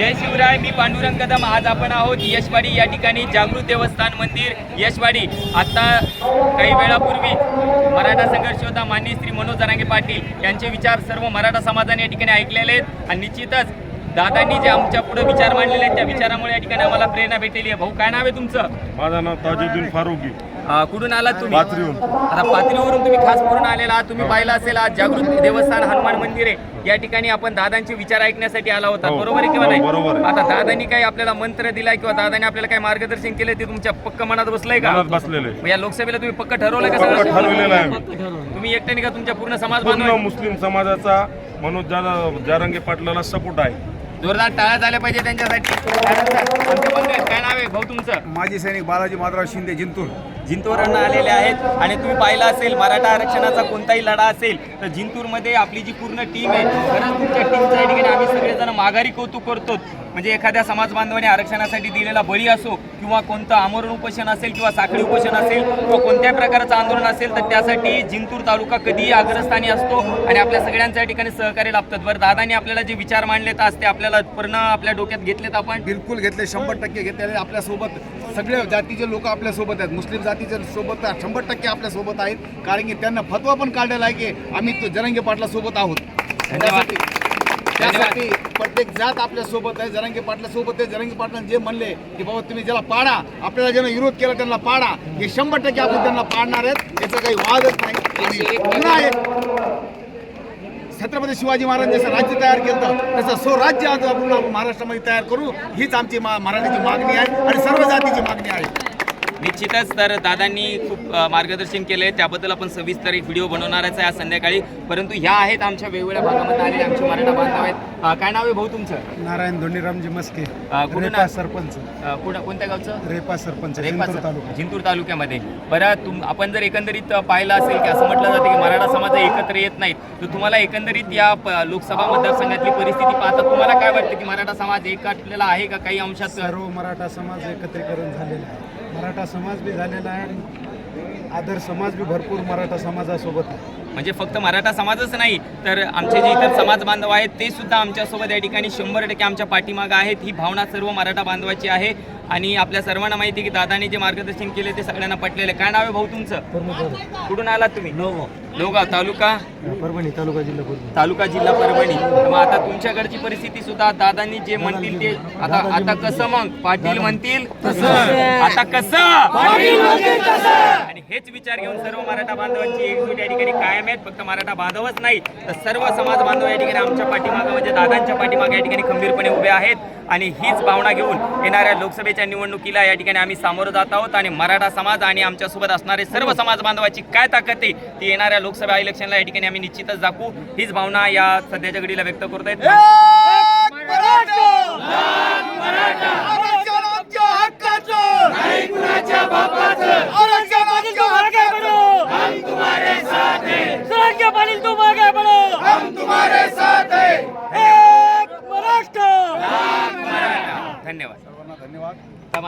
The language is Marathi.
जय शिवराय मी पांडुरंग कदम. आज आपण आहोत यशवाडी. या ठिकाणी जागृत देवस्थान मंदिर यशवाडी. आता काही वेळापूर्वी मराठा संघर्ष होता. मान्य श्री मनोज जरांगे पाटील यांचे विचार सर्व मराठा समाजाने या ठिकाणी ऐकलेले आहेत. आणि निश्चितच दादांनी जे आमच्या पुढे विचार मांडलेले आहेत त्या विचारामुळे या ठिकाणी आम्हाला प्रेरणा भेटलेली आहे. भाऊ काय नाव आहे तुमचं? माझं नाव ताजुद्दीन फारुकी. अं, कुठून आलात तुम्ही? पाथरीहून. आता पाथरीवरून तुम्ही खास पूर्ण आलेला आहात तुम्ही पाहिलं असेल आज जागृत देवस्थान हनुमान मंदिर आहे. या ठिकाणी आपण दादांचे विचार ऐकण्यासाठी आला होता. हो. बरोबर आहे किंवा नाही? बरोबर आहे. आता दादांनी काही आपल्याला मंत्र दिलाय किंवा दादांनी आपल्याला काही मार्गदर्शन केलं ते तुमच्या पक्क मनात बसलंय का? मनात बसलेले मग या लोकसभेला तुम्ही पक्क ठरवलंय का पक्क सगळं ठरविलेलं आहे आम्ही. तुम्ही एकट्याने का तुमच्या पूर्ण समाज पूर्ण बांधव मुस्लिम समाजाचा मनोज जारंगे पाटलाला सपोर्ट आहे. जोरदार टाळ्या झाल्या पाहिजे त्यांच्यासाठी. त्यानंतर आमचे. काय नाव आहे भाऊ तुमचं? माजी सैनिक बालाजी माधवराव शिंदे जिंतूर. जिंतूरवरनं आलेले आहेत. आणि तुम्ही पाहिलं असेल मराठा आरक्षणाचा कोणताही लढा असेल तर जिंतूरमध्ये आपली जी पूर्ण टीम आहे खरंच तुमच्या टीमचं या ठिकाणी आम्ही सगळेजण माघारी कौतुक करतो म्हणजे एखाद्या समाज बांधवाने आरक्षणासाठी दिलेला बळी असो किंवा कोणतं आमरण उपोषण असेल किंवा साखळी उपोषण असेल किंवा कोणत्याही प्रकारचं आंदोलन असेल तर त्यासाठी जिंतूर तालुका कधीही अग्रस्थानी असतो आणि आपल्या सगळ्यांच्या ठिकाणी सहकार्य लाभतात. बरं दादानी आपल्याला जे विचार मांडलेत आज ते आपल्याला पूर्ण आपल्या डोक्यात घेतलेत आपण? बिलकुल घेतले शंभर टक्के घेतलेले आपल्यासोबत सगळे जातीचे लोक आपल्यासोबत आहेत. मुस्लिम जातीचे सोबत शंभर टक्के आपल्यासोबत आहेत. कारण की त्यांना फतवा पण काढलेला आहे की आम्ही तो जरंगे पाटला सोबत आहोत त्यासाठी त्यासाठी प्रत्येक जात आपल्यासोबत आहे. जरंगे पाटला सोबत आहे. जरंगे पाटला जे म्हणले की बाबा तुम्ही ज्याला पाडा आपल्याला ज्यांना विरोध केला त्यांना पाडा. हे शंभर टक्के आपण त्यांना पाडणार आहेत. याचा काही वादच नाही. पुन्हा एक छत्रपती शिवाजी महाराज जसं राज्य तयार केलं तसं स्वराज्य आज आपण महाराष्ट्रामध्ये तयार करू. हीच आमची मराठीची मागणी आहे आणि सर्व जातीची मागणी आहे. निश्चितच तर दादांनी खूप मार्गदर्शन केलं आहे त्याबद्दल आपण सविस्तर एक व्हिडिओ बनवणारच आहे आज संध्याकाळी. परंतु ह्या आहेत आमच्या वेगवेगळ्या भागामध्ये आलेले आमचे मराठा बांधव आहेत. काय नाव आहे भाऊ तुमचं? नारायण धोंडीरामजी मस्के रेपा सरपंच. कुठं कोणत्या गावचं? रेपा सरपंच रेपा जिंतूर तालुका. जिंतूर तालुक्यामध्ये. बरं तुम आपण जर एकंदरीत पाहिलं असेल की असं म्हटलं जातं की मराठा समाज एकत्र येत नाहीत तर तुम्हाला एकंदरीत या लोकसभा मतदारसंघातली परिस्थिती पाहता तुम्हाला काय वाटतं की मराठा समाज एकटलेला आहे का? काही अंशात सर्व मराठा समाज एकत्रीकरण झालेलं आहे. मराठा समाज बी झालेला आहे आणि आदर समाज बी भरपूर मराठा समाजासोबत आहे. म्हणजे फक्त मराठा समाजच नाही तर आमचे जे इतर समाज बांधव आहेत ते सुद्धा आमच्यासोबत या ठिकाणी शंभर टक्के आमच्या पाठीमागं आहेत. ही भावना सर्व मराठा बांधवाची आहे. आणि आपल्या सर्वांना माहिती आहे की दादाने जे मार्गदर्शन केले ते सगळ्यांना पटलेलं. काय नाव आहे भाऊ तुमचं? कुठून आलात तुम्ही? लोगाव तालुका? परभणी तालुका जिल्हा परभणी. तालुका जिल्हा परभणी. मग आता तुमच्याकडची परिस्थिती सुद्धा दादांनी जे म्हणतील ते आता आता कसं मग? पाटील म्हणतील आता कसं? आणि हेच विचार घेऊन सर्व मराठा बांधवांची एकजूट या ठिकाणी कायम आहेत. फक्त मराठा बांधवच नाही तर सर्व समाज बांधव या ठिकाणी आमच्या पाठीमागं म्हणजे दादांच्या पाठीमागे या ठिकाणी खंबीरपणे उभे आहेत. आणि हीच भावना घेऊन येणाऱ्या लोकसभेच्या निवडणुकीला या ठिकाणी आम्ही सामोरं जात आहोत आणि मराठा समाज आणि आमच्यासोबत असणारे सर्व समाज बांधवाची काय ताकद आहे ती येणाऱ्या लोकसभा इलेक्शनला या ठिकाणी आम्ही निश्चितच दाखवू. हीच भावना या सध्याच्या घडीला व्यक्त करत आहेत